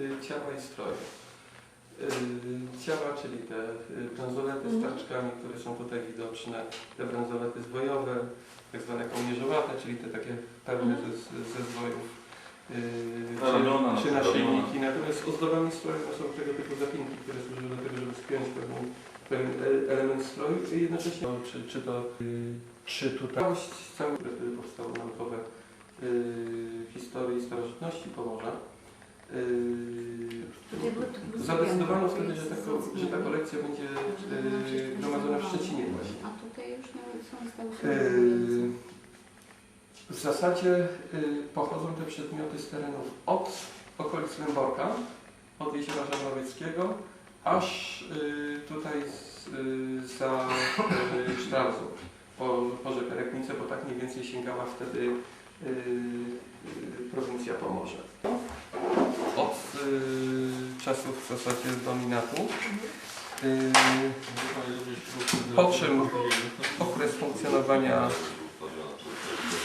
y, ciała i stroje. Y, Ciała, czyli te y, bransolety z Mhm. tarczkami, które są tutaj widoczne, te bransolety zwojowe, tak zwane kołnierzowate, czyli te takie pełne Mhm. ze, ze zwojów. ramiona, czy, czy naszyjniki. Natomiast ozdobami stroju są tego typu zapinki, które służą do tego, żeby spiąć pewien, pewien e- element stroju i jednocześnie, no, czy, czy to, czy tutaj całość całe powstało naukowe historii starożytności Pomorza. Zadecydowano zupełnie wtedy, że ta, że ta kolekcja będzie gromadzona w Szczecinie właśnie. A tutaj już nawet są Yy, W zasadzie pochodzą te przedmioty z terenów od okolic Lęborka, od jeziora Żarnowieckiego, aż tutaj z, za Sztralzą, po, po rzekę bo tak mniej więcej sięgała wtedy prowincja Pomorze. Y, czasów w zasadzie dominatu. Y, Po czym okres funkcjonowania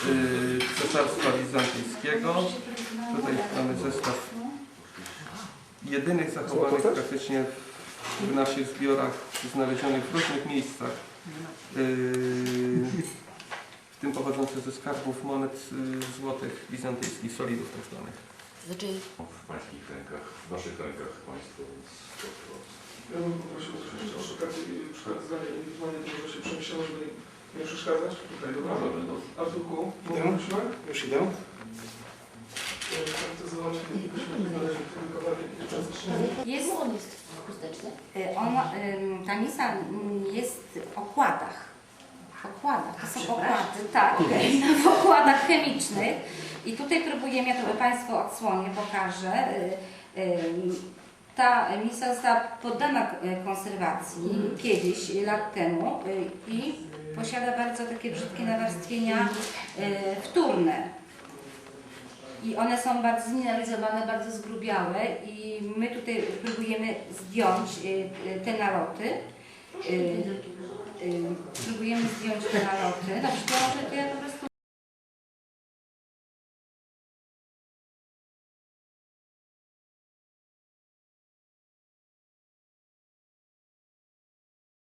y, Cesarstwa Bizantyjskiego. Tutaj mamy zestaw jedynych zachowanych praktycznie w naszych zbiorach znalezionych w różnych miejscach. W tym pochodzących ze skarbów monet złotych bizantyjskich, solidów tak zwanych. Znaczy, W pańskich rękach, w naszych rękach państwo. więc to- to- Ja bym poprosił troszeczkę o szukanie i przekazanie indywidualnie to może się przemyśleć, żeby nie przeszkadzać. Tutaj, dobra? No. Arturku, Idę. prosiłem? Już idę. Chcę zobaczyć, jakbyśmy jest on jest chusteczny. Y, On, ym, ta misa mm, jest w okładach. W okładach. To są okłady, tak, w okładach chemicznych. I tutaj próbujemy, ja to Państwu odsłonię, pokażę. Y, ym, Ta misa została poddana y, konserwacji kiedyś, y, lat temu y, i posiada bardzo takie brzydkie nawarstwienia y, wtórne. I one są bardzo zmineralizowane, bardzo zgrubiałe i my tutaj próbujemy zdjąć y, y, te naloty. Y, y, próbujemy zdjąć te naloty. Może to ja po prostu